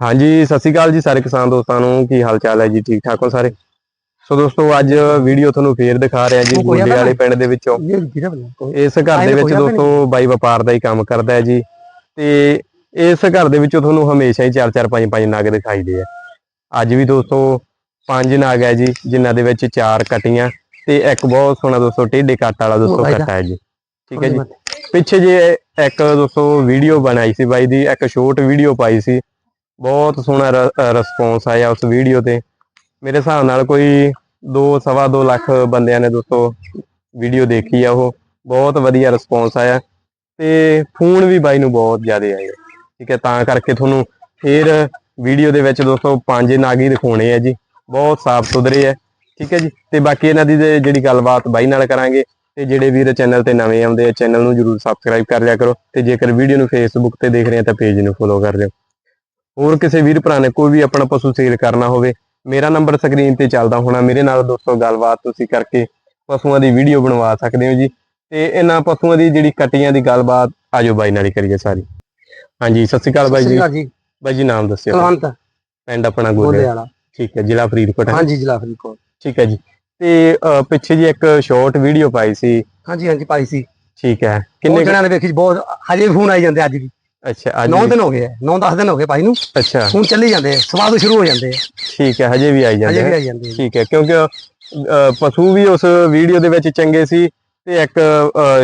ਹਾਂਜੀ ਸਤਿ ਸ਼੍ਰੀ ਅਕਾਲ ਜੀ ਸਾਰੇ ਕਿਸਾਨ ਦੋਸਤਾਂ ਨੂੰ। ਕੀ ਹਾਲ ਚਾਲ ਹੈ ਜੀ? ਠੀਕ ਠਾਕ ਹੋ ਸਾਰੇ? ਸੋ ਦੋਸਤੋ ਅੱਜ ਵੀਡੀਓ ਤੁਹਾਨੂੰ ਫੇਰ ਦਿਖਾ ਰਿਹਾ ਜੀ ਗੋਡੇ ਵਾਲੇ ਪਿੰਡ ਦੇ ਵਿੱਚੋਂ। ਇਸ ਘਰ ਦੇ ਵਿੱਚ ਦੋਸਤੋ ਬਾਈ ਵਪਾਰ ਦਾ ਹੀ ਕੰਮ ਕਰਦਾ ਹੈ ਜੀ। ਤੇ ਇਸ ਘਰ ਦੇ ਵਿੱਚੋਂ ਤੁਹਾਨੂੰ ਹਮੇਸ਼ਾ ਹੀ 4-4 5-5 ਨਗ ਦਿਖਾਈ ਦੇ ਆ। ਅੱਜ ਵੀ ਦੋਸਤੋ ਪੰਜ ਨਗ ਹੈ ਜੀ ਜਿਨ੍ਹਾਂ ਦੇ ਵਿੱਚ ਚਾਰ ਕਟੀਆਂ ਤੇ ਇੱਕ ਬਹੁਤ ਸੋਹਣਾ ਦੋਸਤੋ ਟੇਢੇ ਕੱਟ ਵਾਲਾ ਦੋਸਤੋ। ਕੱਟਾ ਹੈ ਜੀ। ਠੀਕ ਹੈ ਜੀ। ਪਿੱਛੇ ਜੇ ਇੱਕ ਦੋਸਤੋ ਵੀਡੀਓ ਬਣਾਈ ਸੀ ਬਾਈ ਦੀ ਇੱਕ ਸ਼ੋਰਟ ਵੀਡੀਓ ਪਾਈ ਸੀ। ਬਹੁਤ ਸੋਹਣਾ ਰਿਸਪੌਂਸ ਆਇਆ ਉਸ ਵੀਡੀਓ ਤੇ। ਮੇਰੇ ਹਿਸਾਬ ਨਾਲ ਕੋਈ 2 ਸਵਾ 2 ਲੱਖ ਬੰਦਿਆਂ ਨੇ ਦੋਸਤੋ ਵੀਡੀਓ ਦੇਖੀ ਆ ਉਹ। ਬਹੁਤ ਵਧੀਆ ਰਿਸਪੌਂਸ ਆਇਆ। ਤੇ ਫੋਨ ਵੀ ਬਾਈ ਨੂੰ ਬਹੁਤ ਜ਼ਿਆਦਾ ਆਏ ਠੀਕ ਹੈ, ਤਾਂ ਕਰਕੇ ਤੁਹਾਨੂੰ ਫੇਰ ਵੀਡੀਓ ਦੇ ਵਿੱਚ ਦੋਸਤੋ ਪੰਜ ਨਾਗੀ ਦਿਖਾਉਣੇ ਆ ਜੀ। ਬਹੁਤ ਸਾਫ਼ ਸੁਥਰੇ ਆ। ਠੀਕ ਹੈ ਜੀ, ਤੇ ਬਾਕੀ ਇਹਨਾਂ ਦੀ ਜਿਹੜੀ ਗੱਲਬਾਤ ਬਾਈ ਨਾਲ ਕਰਾਂਗੇ। ਤੇ ਜਿਹੜੇ ਵੀਰ ਚੈਨਲ ਤੇ ਨਵੇਂ ਆਉਂਦੇ ਆ ਚੈਨਲ ਨੂੰ ਜਰੂਰ ਸਬਸਕ੍ਰਾਈਬ ਕਰ ਲਿਆ ਕਰੋ। ਤੇ ਜੇਕਰ ਵੀਡੀਓ ਨੂੰ ਫੇਸਬੁੱਕ ਤੇ ਦੇਖ ਰਹੇ ਆ, ਤਾਂ ਪੇਜ ਨੂੰ ਫੋਲੋ ਕਰ ਲਿਓ। ਹੋਰ ਕਿਸੇ ਵੀਰ ਭਰਾ ਨੇ ਕੋਈ ਵੀ ਆਪਣਾ ਪਸ਼ੂ ਸੇਲ ਕਰਨਾ ਹੋਵੇ ਮੇਰਾ ਨੰਬਰ ਸਕਰੀਨ ਤੇ ਚੱਲਦਾ ਹੋਣਾ ਮੇਰੇ ਨਾਲ ਦੋਸਤੋ ਗੱਲਬਾਤ ਤੁਸੀਂ ਕਰਕੇ ਪਸ਼ੂਆਂ ਦੀ ਵੀਡੀਓ ਬਣਵਾ ਸਕਦੇ ਹੋ ਜੀ। ਤੇ ਇਹਨਾਂ ਪਸ਼ੂਆਂ ਦੀ ਜਿਹੜੀ ਕਟੀਆਂ ਦੀ ਗੱਲਬਾਤ ਆਜੋ ਬਾਈ ਨਾਲ ਹੀ ਕਰੀਏ ਸਾਰੀ। ਹਾਂਜੀ ਸਤਿ ਸ਼੍ਰੀ ਅਕਾਲ ਬਾਈ ਜੀ। ਬਾਈ ਜੀ ਨਾਮ ਦੱਸਿਓ। ਕਲਵੰਤ ਪਿੰਡ ਆਪਣਾ ਗੋਲੇ ਵਾਲਾ ਠੀਕ ਹੈ ਜ਼ਿਲ੍ਹਾ ਫਰੀਦਕੋਟ ਹਾਂਜੀ ਜ਼ਿਲ੍ਹਾ ਫਰੀਦਕੋਟ। ਠੀਕ ਹੈ ਜੀ। ਤੇ ਪਿੱਛੇ ਜੀ ਇੱਕ ਸ਼ਾਰਟ ਵੀਡੀਓ ਪਾਈ ਸੀ। ਹਾਂਜੀ ਹਾਂਜੀ ਪਾਈ ਸੀ। ਠੀਕ ਹੈ। ਕਿੰਨੇ ਜਣਿਆਂ ਨੇ ਵੇਖੀ ਬਹੁਤ ਹਜੇ ਫੋਨ ਆਈ ਜਾਂਦੇ ਅੱਜ ਵੀ। ਅੱਛਾ ਅੱਜ 9 ਵੀ- ਦਿਨ ਹੋ ਗਏ 9-10 ਦਿਨ ਹੋ ਗਏ ਭਾਈ ਨੂੰ। ਅੱਛਾ। ਫੋਨ ਚੱਲੀ ਜਾਂਦੇ ਆ ਸਵਾਦ ਸ਼ੁਰੂ ਹੋ ਜਾਂਦੇ ਆ ਠੀਕ ਹੈ ਹਜੇ ਵੀ ਆਈ ਹਜੇ ਜਾਂਦੇ ਵੀ ਆ। ਆਈ ਜਾਂਦੇ ਆ ਠੀਕ ਹੈ ਕਿਉਂਕਿ ਪਸ਼ੂ ਵੀ ਉਸ ਵੀਡੀਓ ਦੇ ਵਿੱਚ ਚੰਗੇ ਸੀ ਤੇ ਇੱਕ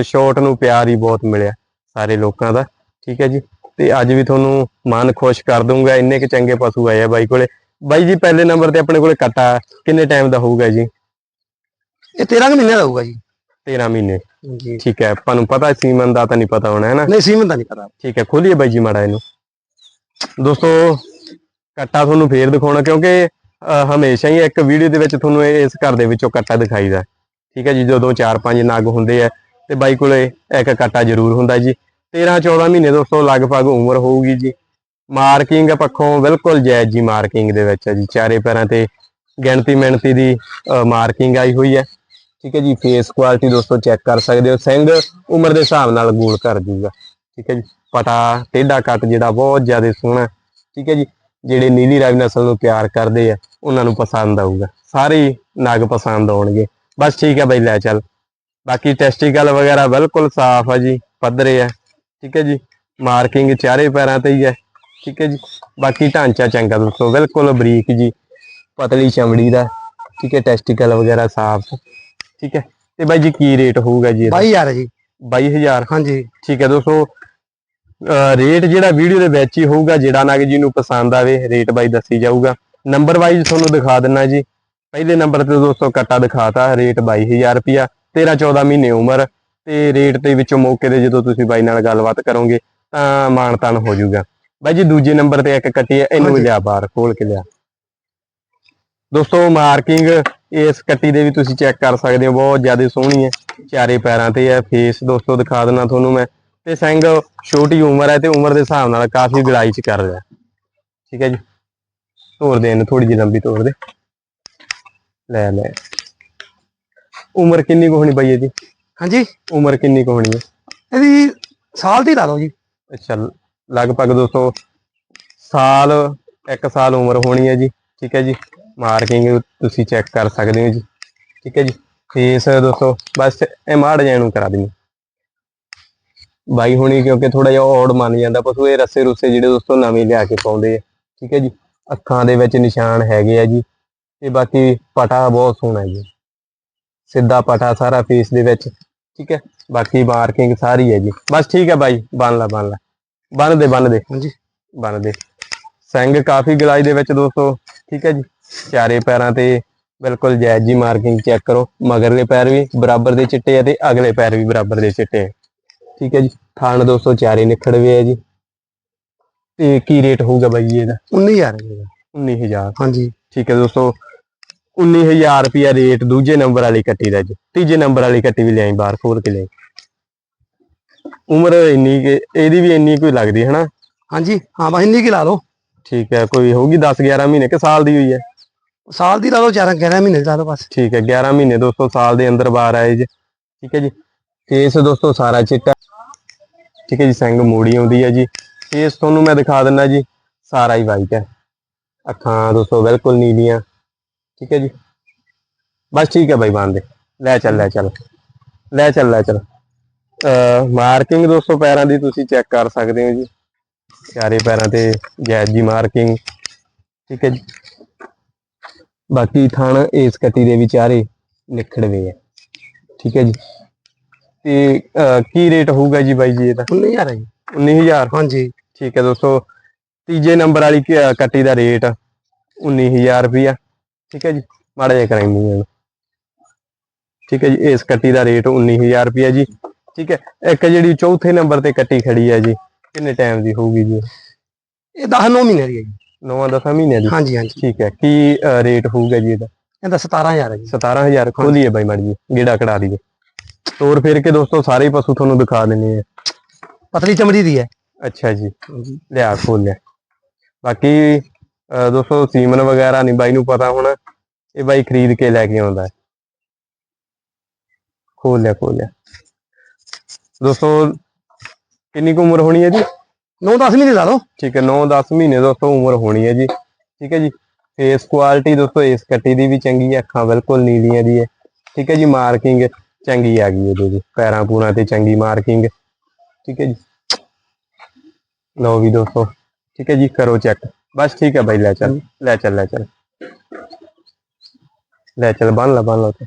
ਸ਼ਾਰਟ ਨੂੰ ਪਿਆਰ ਹੀ ਬਹੁਤ ਮਿਲਿਆ ਸਾਰੇ ਲੋਕਾਂ ਦਾ। ਠੀਕ ਹੈ ਜੀ ਤੇ ਅੱਜ ਵੀ ਤੁਹਾਨੂੰ ਮਨ ਖੁਸ਼ ਕਰ ਦੂੰਗਾ ਇੰਨੇ ਕੁ ਚੰਗੇ ਪਸ਼ੂ ਆਏ ਆ ਬਾਈ ਕੋਲੇ। ਬਾਈ ਜੀ ਪਹਿਲੇ ਨੰਬਰ ਤੇ ਆਪਣੇ ਕੋਲੇ ਕੱਟਾ ਕਿੰਨੇ ਟਾਈਮ ਦਾ ਹੋਊਗਾ ਜੀ? ਇਹ 13 ਕੁ ਮਹੀਨੇ ਦਾ ਹੋਊਗਾ ਜੀ। 13 ਮਹੀਨੇ। ਜੀ। ਠੀਕ ਹੈ ਆਪਾਂ ਨੂੰ ਪਤਾ ਸੀਮਨ ਦਾ ਤਾਂ ਨਹੀਂ ਪਤਾ ਹੋਣਾ ਹੈ ਨਾ? ਨਹੀਂ ਸੀਮਨ ਦਾ ਨਹੀਂ ਪਤਾ। ਠੀਕ ਹੈ ਖੋਲੀਏ ਬਾਈ ਜੀ ਮਾੜਾ ਇਹਨੂੰ। ਦੋਸਤੋ ਕੱਟਾ ਤੁਹਾਨੂੰ ਫੇਰ ਦਿਖਾਉਣਾ ਕਿਉਂਕਿ ਹਮੇਸ਼ਾ ਹੀ ਇੱਕ ਵੀਡੀਓ ਦੇ ਵਿੱਚ ਤੁਹਾਨੂੰ ਇਸ ਘਰ ਦੇ ਵਿੱਚੋਂ ਕੱਟਾ ਦਿਖਾਈਦਾ। ਠੀਕ ਹੈ ਜੀ ਜਦੋਂ 4-5 ਨਗ ਹੁੰਦੇ ਆ ਤੇ ਬਾਈ ਕੋਲੇ ਇੱਕ ਕੱਟਾ ਜ਼ਰੂਰ ਹੁੰਦਾ ਜੀ। 13-14 ਮਹੀਨੇ ਦੋਸਤੋ ਲਗਭਗ ਉਮਰ ਹੋਊਗੀ ਜੀ। ਮਾਰਕਿੰਗ ਪੱਖੋਂ ਬਿਲਕੁਲ ਜਾਇਜ਼ ਜੀ ਮਾਰਕਿੰਗ ਦੇ ਵਿੱਚ ਹੈ ਜੀ। ਚਾਰੇ ਪੈਰਾਂ ਤੇ ਗਿਣਤੀ ਮਿਣਤੀ ਦੀ ਮਾਰਕਿੰਗ ਆਈ ਹੋਈ ਹੈ। ਠੀਕ ਹੈ ਜੀ ਫੇਸ ਕੁਆਲਿਟੀ ਦੋਸਤੋ ਚੈੱਕ ਕਰ ਸਕਦੇ ਹੋ, ਸਿੰਘ ਉਮਰ ਦੇ ਹਿਸਾਬ ਨਾਲ ਗੋਲ ਕਰ ਜੂਗਾ ਠੀਕ ਹੈ ਜੀ ਪਟਾ ਟੇਢਾ ਕੱਟ ਜਿਹੜਾ ਬਹੁਤ ਜ਼ਿਆਦਾ ਸੋਹਣਾ, ਠੀਕ ਹੈ ਜੀ, ਜਿਹੜੇ ਨੀਲੀ ਰਾਵੀ ਨਸਲ ਨੂੰ ਪਿਆਰ ਕਰਦੇ ਆ, ਉਹਨਾਂ ਨੂੰ ਪਸੰਦ ਆਊਗਾ। ਸਾਰੇ ਹੀ ਨਗ ਪਸੰਦ ਆਉਣਗੇ। ਬਸ ਠੀਕ ਹੈ ਬਈ, ਲੈ ਚੱਲ। ਬਾਕੀ ਟੈਸਟੀਕਲ ਵਗੈਰਾ ਬਿਲਕੁਲ ਸਾਫ਼ ਆ ਜੀ, ਪੱਧਰੇ ਆ। ਠੀਕ ਹੈ ਜੀ ਮਾਰਕਿੰਗ ਚਾਰੇ ਪੈਰਾਂ ਤੇ ਹੀ ਹੈ ਠੀਕ ਹੈ ਜੀ, ਬਾਕੀ ਢਾਂਚਾ ਚੰਗਾ ਦੋਸਤੋ, ਬਿਲਕੁਲ ਬਰੀਕ ਜੀ, ਪਤਲੀ ਚਮੜੀ ਦਾ। ਠੀਕ ਹੈ ਟੈਸਟੀਕਲ ਵਗੈਰਾ ਸਾਫ਼। ਠੀਕ ਹੈ? ਤੇ ਬਾਈ ਜੀ ਕੀ ਰੇਟ ਹੋਊਗਾ ਜੀ ਇਹਦਾ? 22000 ਹੈ ਜੀ। 22000 ਹਾਂਜੀ। ਠੀਕ ਹੈ ਦੋਸਤੋ ਰੇਟ ਜਿਹੜਾ ਵੀਡੀਓ ਦੇ ਵਿੱਚ ਹੀ ਹੋਊਗਾ ਜਿਹੜਾ ਨਗ ਜੀ ਨੂੰ ਪਸੰਦ ਆਵੇ ਰੇਟ ਬਾਈ ਦੱਸੀ ਜਾਊਗਾ। ਨੰਬਰ ਵਾਈਜ਼ ਤੁਹਾਨੂੰ ਦਿਖਾ ਦਿੰਨਾ ਜੀ। ਪਹਿਲੇ ਨੰਬਰ ਤੇ ਦੋਸਤੋ ਕੱਟਾ ਦਿਖਾਤਾ ਰੇਟ 22000 ਰੁਪਿਆ 13 14 ਮਹੀਨੇ ਉਮਰ ਤੇ ਰੇਟ ਦੇ ਵਿੱਚੋਂ ਮੌਕੇ ਤੇ ਜਦੋਂ ਤੁਸੀਂ ਬਾਈ ਨਾਲ ਗੱਲਬਾਤ ਕਰੋਗੇ ਤਾਂ ਮਾਨਤਾਨ ਹੋ ਜਾਊਗਾ। ਬਾਈ ਜੀ ਦੂਜੇ ਨੰਬਰ ਤੇ ਇੱਕ ਕੱਟੀ ਹੈ ਇਹਨੂੰ। ਲਿਆ ਬਾਹਰ ਖੋਲ ਕੇ ਲਿਆ। ਦੋਸਤੋ ਮਾਰਕਿੰਗ ਇਸ ਕੱਟੀ ਦੇ ਵੀ ਤੁਸੀਂ ਚੈੱਕ ਕਰ ਸਕਦੇ ਹੋ ਬਹੁਤ ਜ਼ਿਆਦਾ ਸੋਹਣੀ ਹੈ। ਚਾਰੇ ਪੈਰਾਂ ਤੇ ਹੈ ਫੇਸ ਦੋਸਤੋ ਦਿਖਾ ਦਿੰਨਾ ਤੁਹਾਨੂੰ ਮੈਂ। ਤੇ ਸਿੰਘ ਛੋਟੀ ਉਮਰ ਹੈ ਤੇ ਉਮਰ ਦੇ ਹਿਸਾਬ ਨਾਲ ਕਾਫੀ ਗਲਾਈ ਚ ਕਰ ਰਿਹਾ। ਠੀਕ ਹੈ ਜੀ। ਤੋੜ ਦੇ ਇਹਨੂੰ ਥੋੜੀ ਜਿਹੀ ਲੰਬੀ ਤੋੜ ਦੇ। ਲੈ ਲੈ। ਉਮਰ ਕਿੰਨੀ ਕੁ ਹੋਣੀ ਬਈ ਇਹਦੀ? ਹਾਂਜੀ? ਉਮਰ ਕਿੰਨੀ ਕੁ ਹੋਣੀ ਹੈ? ਇਹਦੀ ਸਾਲ ਦੀ ਲਾ ਲਓ ਜੀ। ਅੱਛਾ ਲਗਭਗ ਦੋਸਤੋ ਸਾਲ ਇੱਕ ਸਾਲ ਉਮਰ ਹੋਣੀ ਹੈ ਜੀ। ਠੀਕ ਹੈ ਜੀ। ਮਾਰਕਿੰਗ ਤੁਸੀਂ ਚੈੱਕ ਕਰ ਸਕਦੇ ਹੋ ਜੀ। ਠੀਕ ਹੈ ਜੀ। ਫੇਸ ਦੋਸਤੋ ਬਸ ਇਹ ਮਾੜ ਜਾਣ ਨੂੰ ਕਰਾ ਦੇਣੀ ਬਾਈ ਹੁਣੀ ਕਿਉਂਕਿ ਥੋੜਾ ਜਿਹਾ ਔੜ ਮੰਨ ਜਾਂਦਾ ਪਸ਼ੂ ਇਹ ਰੱਸੇ ਰੁੱਸੇ ਜਿਹੜੇ ਦੋਸਤੋ ਨਵੇਂ ਲਿਆ ਕੇ ਪਾਉਂਦੇ ਆ। ਠੀਕ ਹੈ ਜੀ। ਅੱਖਾਂ ਦੇ ਵਿੱਚ ਨਿਸ਼ਾਨ ਹੈਗੇ ਆ ਜੀ। ਤੇ ਬਾਕੀ ਪਟਾ ਬਹੁਤ ਸੋਹਣਾ ਜੀ। ਸਿੱਧਾ ਪਟਾ ਸਾਰਾ ਫੇਸ ਦੇ ਵਿੱਚ। ਠੀਕ ਹੈ। ਬਾਕੀ ਮਾਰਕਿੰਗ ਸਾਰੀ ਹੈ ਜੀ। ਬਸ ਠੀਕ ਹੈ ਬਾਈ। ਬੰਨ ਲਾ ਬੰਨ ਲਾ। ਬੰਨ ਦੇ ਬੰਨ ਦੇ। ਹਾਂਜੀ। ਬੰਨ ਦੇ। ਸਿੰਘ ਕਾਫੀ ਗਲਾਈ ਦੇ ਵਿੱਚ ਦੋਸਤੋ। ਠੀਕ ਹੈ ਜੀ। ਚਾਰੇ ਪੈਰਾਂ ਤੇ ਬਿਲਕੁਲ ਜਾਇਜ਼ ਜੀ ਮਾਰਕਿੰਗ ਚੈੱਕ ਕਰੋ। ਮਗਰਲੇ ਪੈਰ ਵੀ ਬਰਾਬਰ ਦੇ ਚਿੱਟੇ ਆ ਤੇ ਅਗਲੇ ਪੈਰ ਵੀ ਬਰਾਬਰ ਦੇ ਚਿੱਟੇ ਆ। ਠੀਕ ਹੈ ਜੀ। ਥਾਣ ਦੋਸਤੋ ਚਾਰੇ ਨਿਖੜਵੇ ਆ ਜੀ। ਤੇ ਕੀ ਰੇਟ ਹੋਊਗਾ ਬਾਈ ਜੀ ਇਹਦਾ? 19000 ਹੈ ਜੀ ਇਹਦਾ। 19000 ਹਾਂਜੀ। ਠੀਕ ਹੈ ਦੋਸਤੋ 19000 ਰੁਪਿਆ ਰੇਟ ਦੂਜੇ ਨੰਬਰ ਵਾਲੀ ਕੱਟੀ ਦਾ ਜੀ। ਤੀਜੇ ਨੰਬਰ ਵਾਲੀ ਕੱਟੀ ਵੀ ਲਿਆਈ ਬਾਹਰ ਖੋਲ ਕੇ ਲਿਆਈ। ਉਮਰ ਇੰਨੀ ਕਿ ਇਹਦੀ ਵੀ ਇੰਨੀ ਕੋਈ ਲੱਗਦੀ ਹੈ ਨਾ ਹਾਂਜੀ। ਹਾਂ ਬਸ ਇੰਨੀ ਕੀ ਲਾ ਲਓ ਠੀਕ ਹੈ ਕੋਈ ਹੋਊਗੀ 10 11 ਮਹੀਨੇ ਕਿ ਸਾਲ ਦੀ ਹੋਈ ਹੈ? ਸਾਲ ਦੀ ਲਾ ਲਓ 11 11 ਮਹੀਨੇ ਲਾ ਲਓ ਬਸ। ਠੀਕ ਹੈ 11 ਮਹੀਨੇ ਦੋਸਤੋ, ਸਾਲ ਦੇ ਅੰਦਰ ਬਾਹਰ ਆਏ ਜੀ। ਠੀਕ ਹੈ ਜੀ ਫੇਸ ਦੋਸਤੋ, ਸਾਰਾ ਚਿੱਟਾ। ਠੀਕ ਹੈ ਜੀ, ਸਿੰਘ ਮੋੜੀ ਆਉਂਦੀ ਹੈ ਜੀ। ਫੇਸ ਤੁਹਾਨੂੰ ਮੈਂ ਦਿਖਾ ਦਿੰਦਾ ਜੀ, ਸਾਰਾ ਹੀ ਵਾਈਟ ਹੈ। ਅੱਖਾਂ ਦੋਸਤੋ, ਬਿਲਕੁਲ ਨੀਲੀਆਂ। ਠੀਕ ਹੈ ਜੀ, ਬਸ ਠੀਕ ਹੈ ਬਾਈ ਬੰਦੇ। ਲੈ ਚੱਲ ਲੈ ਚੱਲ। ਲੈ ਚੱਲ ਲੈ ਚੱਲ। ਮਾਰਕਿੰਗ ਦੋਸਤੋ, ਪੈਰਾਂ ਦੀ ਤੁਸੀਂ ਚੈੱਕ ਕਰ ਸਕਦੇ ਹੋ ਜੀ। ਚਾਰੇ ਪੈਰਾਂ ਤੇ ਜੈਜ ਜੀ ਮਾਰਕਿੰਗ ਠੀਕ ਹੈ ਜੀ। ਬਾਕੀ ਥਣ ਇਸ ਕੱਟੀ ਦੇ ਵਿਚਾਰੇ ਨਿਖੜਵੇ ਹੈ ਠੀਕ ਹੈ ਜੀ। ਤੇ ਕੀ ਰੇਟ ਹੋਊਗਾ ਜੀ ਬਾਈ ਜੀ ਇਹਦਾ 19000 ਹੈ ਜੀ। 19000 ਹਾਂਜੀ। ਠੀਕ ਹੈ ਦੋਸਤੋ ਤੀਜੇ ਨੰਬਰ ਵਾਲੀ ਕੱਟੀ ਦਾ ਰੇਟ 19000 ਰੁਪਿਆ ਠੀਕ ਹੈ ਜੀ। ਮਾੜਾ ਜਿਹਾ ਕਰਾਂਗੇ ਇਹਨੂੰ ਠੀਕ ਹੈ ਜੀ ਇਸ ਕੱਟੀ ਦਾ ਰੇਟ 19000 ਰੁਪਿਆ ਜੀ। ਠੀਕ ਹੈ ਇੱਕ ਜਿਹੜੀ ਚੌਥੇ ਨੰਬਰ ਤੇ ਕੱਟੀ ਖੜੀ ਹੈ ਜੀ ਕਿੰਨੇ ਟਾਈਮ ਦੀ ਹੋਊਗੀ ਜੀ? ਇਹ 10 9 ਮਹੀਨੇ ਦੀ ਹੈ ਜੀ। 9-10 ਮਹੀਨੇ ਦੀ ਹਾਂਜੀ ਹਾਂਜੀ। ਠੀਕ ਹੈ ਕੀ ਰੇਟ ਹੋਊਗਾ ਜੀ ਇਹਦਾ? ਇਹਦਾ 17000 ਹੈ ਜੀ। 17000 ਖੋਲੀਏ ਬਾਈ ਮੜ ਜੀ ਗੇੜਾ ਕਢਾ ਦਈਏ ਤੋਰ ਫਿਰ ਕੇ ਦੋਸਤੋ ਸਾਰੇ ਪਸ਼ੂ ਤੁਹਾਨੂੰ ਦਿਖਾ ਦਿੰਨੇ ਆ। ਪਤਲੀ ਚਮੜੀ ਦੀ ਹੈ। ਅੱਛਾ ਜੀ। ਲਿਆ ਖੋਲ ਲਿਆ। ਬਾਕੀ ਦੋਸਤੋ ਸੀਮਨ ਵਗੈਰਾ ਨਹੀਂ ਬਾਈ ਨੂੰ ਪਤਾ ਹੋਣਾ ਇਹ ਬਾਈ ਖਰੀਦ ਕੇ ਲੈ ਕੇ ਆਉਂਦਾ ਹੈ। ਖੋਲ ਲਿਆ ਖੋਲ ਲਿਆ। ਦੋਸਤੋ ਕਿੰਨੀ ਕੁ ਉਮਰ ਹੋਣੀ ਹੈ ਜੀ? 9 10 ਮਹੀਨੇ ਲਾ ਲਓ। ਠੀਕ ਹੈ 9-10 ਮਹੀਨੇ ਦੋਸਤੋ ਉਮਰ ਹੋਣੀ ਹੈ ਜੀ। ਠੀਕ ਹੈ ਜੀ ਫੇਸ ਕੁਆਲਿਟੀ ਦੋਸਤੋ, ਇਸ ਕੱਟੀ ਦੀ ਵੀ ਚੰਗੀ ਹੈ, ਅੱਖਾਂ ਬਿਲਕੁਲ ਨੀਲੀਆਂ ਦੀ ਹੈ। ਠੀਕ ਹੈ ਜੀ ਮਾਰਕਿੰਗ ਚੰਗੀ ਆ ਗਈ ਇਹਦੇ ਜੀ ਪੈਰਾਂ ਪੂਰਾਂ ਤੇ ਚੰਗੀ ਮਾਰਕਿੰਗ ਠੀਕ ਹੈ ਜੀ। ਲਓ ਵੀ ਦੋਸਤੋ, ਠੀਕ ਹੈ ਜੀ, ਕਰੋ ਚੈੱਕ ਬਸ ਠੀਕ ਹੈ ਬਾਈ, ਲੈ ਚੱਲ ਲੈ ਚੱਲ ਲੈ ਚੱਲ। ਲੈ ਚੱਲ, ਬੰਨ ਲਾ ਬੰਨ ਲਾ ਉੱਥੇ।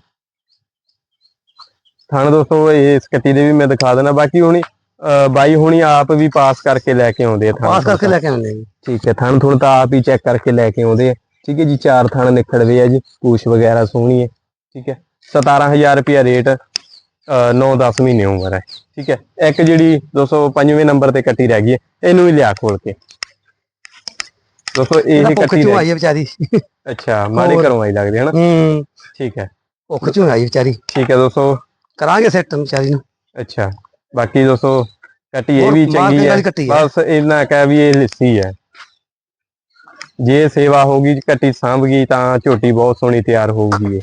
ਥਣ ਦੋਸਤੋ, ਇਹ ਇਸ ਕੱਟੀ ਦੇ ਵੀ ਮੈਂ ਦਿਖਾ ਦੇਣਾ ਬਾਕੀ ਹੁਣੀ ਬਾਈ ਹੁਣੀ ਆਪ ਵੀ ਪਾਸ ਕਰਕੇ ਲੈ ਕੇ ਆਉਂਦੇ ਆ ਥਣ ਪਾਸ ਕਰਕੇ ਲੈ ਕੇ ਆਉਂਦੇ ਜੀ। ਠੀਕ ਹੈ ਥਣ ਥੁਣ ਤਾਂ ਆਪ ਹੀ ਚੈੱਕ ਕਰਕੇ ਲੈ ਕੇ ਆਉਂਦੇ ਆ। ਠੀਕ ਹੈ ਜੀ ਚਾਰ ਥਣ ਨਿਕਲਵੇ ਆ ਜੀ ਪੂਛ ਵਗੈਰਾ ਸੋਹਣੀ ਹੈ। ਠੀਕ ਹੈ 17000 ਰੁਪਿਆ ਰੇਟ 9-10 ਮਹੀਨੇ ਉਮਰ ਹੈ। ਠੀਕ ਹੈ ਇੱਕ ਜਿਹੜੀ 205ਵੇਂ ਨੰਬਰ ਤੇ ਕੱਟੀ ਰਹਿ ਗਈ ਹੈ ਇਹਨੂੰ ਵੀ ਲਿਆ ਖੋਲ ਕੇ। ਦੋਸਤੋ ਇਹ ਕੱਟੀ ਰਹਿ- ਹੈ ਵਿਚਾਰੀ। ਅੱਛਾ ਮਾੜੇ। ਘਰੋਂ ਆਈ ਲੱਗਦੀ ਹੈ ਨਾ। ਹੂੰ। ਠੀਕ ਹੈ। ਭੁੱਖ ਚੋਂ ਆਈ ਵਿਚਾਰੀ। ਠੀਕ ਹੈ ਦੋਸਤੋ। ਕਰਾਂਗੇ ਸੈੱਟ ਵਿਚਾਰੀ ਨੂੰ। ਅੱਛਾ। ਬਾਕੀ ਦੋਸਤੋ ਕੱਟੀ ਇਹ ਵੀ ਚੰਗੀ ਹੈ। ਬਸ ਇੰਨਾ ਕਹਿ ਵੀ ਇਹ ਲਿੱਸੀ ਹੈ। ਜੇ ਸੇਵਾ ਹੋਗੀ ਕੱਟੀ ਸਾਂਭ ਗਈ ਤਾਂ ਝੋਟੀ ਬਹੁਤ ਸੋਹਣੀ ਤਿਆਰ ਹੋਊਗੀ ਇਹ।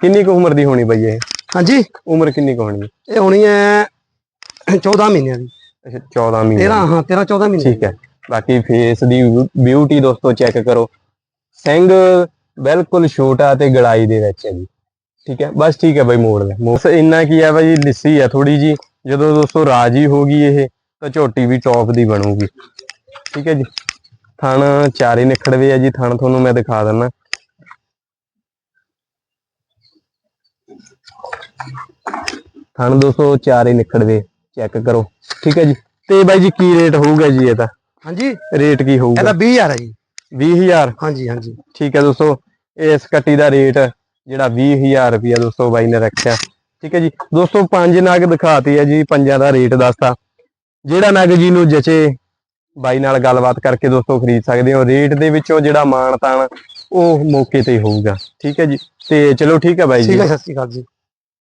ਕਿੰਨੀ ਕੁ ਉਮਰ ਦੀ ਹੋਣੀ ਬਈ ਇਹ? ਹਾਂਜੀ? ਉਮਰ ਕਿੰਨੀ ਕੁ ਹੋਣੀ? ਇਹ ਹੋਣੀ ਹੈ 14 ਮਹੀਨਿਆਂ ਦੀ। ਅੱਛਾ 14 ਮਹੀਨੇ 13 ਹਾਂ 13 14 ਮਹੀਨੇ ਠੀਕ ਹੈ। ਬਾਕੀ ਫੇਸ ਦੀ ਬਿਊਟੀ ਦੋਸਤੋ ਚੈੱਕ ਕਰੋ। ਸਿੰਘ ਬਿਲਕੁਲ ਛੋਟਾ ਤੇ ਗੜਾਈ ਦੇ ਵਿੱਚ ਹੈ ਜੀ। ਠੀਕ ਹੈ? ਬਸ ਠੀਕ ਹੈ ਬਾਈ ਮੋੜ ਲੈ ਬਸ ਇੰਨਾ ਕੀ ਹੈ ਬਾਈ ਲਿੱਸੀ ਹੈ ਥੋੜੀ ਜੀ ਜਦੋਂ ਦੋਸਤੋ ਰਾਜੀ ਹੋਗੀ ਇਹ ਤਾਂ ਝੋਟੀ ਵੀ ਟੌਪ ਦੀ ਬਣੂਗੀ। ਠੀਕ ਹੈ ਜੀ? ਥਣ ਚਾਰੇ ਨਿਖੜਵੇ ਆ ਜੀ ਥਣ ਤੁਹਾਨੂੰ ਮੈਂ ਦਿਖਾ ਦਿੰਦਾ ਥਣ ਦੋਸਤੋ ਚਾਰੇ ਨਿਖੜਵੇ ਚੈੱਕ ਕਰੋ। ਠੀਕ ਹੈ ਜੀ? ਤੇ ਬਾਈ ਜੀ ਕੀ ਰੇਟ ਹੋਊਗਾ ਜੀ ਇਹਦਾ ਹਾਂਜੀ? ਰੇਟ ਕੀ ਹੋਊਗਾ? ਇਹਦਾ 20000 ਹੈ ਜੀ। 20000 ਹਾਂਜੀ ਹਾਂਜੀ। ਠੀਕ ਹੈ ਦੋਸਤੋ ਇਸ ਕੱਟੀ ਦਾ ਰੇਟ ਜਿਹੜਾ 20000 ਰੁਪਿਆ ਦੋਸਤੋ ਬਾਈ ਨੇ ਰੱਖਿਆ। ਠੀਕ ਹੈ ਜੀ। ਦੋਸਤੋ ਪੰਜ ਨਗ ਦਿਖਾਤੀ ਹੈ ਜੀ, ਪੰਜਾਂ ਦਾ ਰੇਟ ਦੱਸਤਾ। ਜਿਹੜਾ ਨਗ ਜੀ ਨੂੰ ਜਚੇ, ਬਾਈ ਨਾਲ ਗੱਲਬਾਤ ਕਰਕੇ ਦੋਸਤੋ ਖਰੀਦ ਸਕਦੇ ਹੋ। ਰੇਟ ਦੇ ਵਿੱਚੋਂ ਜਿਹੜਾ ਮਾਣ ਤਾਣ ਉਹ ਮੌਕੇ ਤੇ ਹੋਊਗਾ। ਠੀਕ ਹੈ ਜੀ। ਤੇ ਚਲੋ ਠੀਕ ਹੈ ਬਾਈ ਜੀ। ਠੀਕ ਹੈ, ਸਤਿ ਸ਼੍ਰੀ ਅਕਾਲ ਜੀ।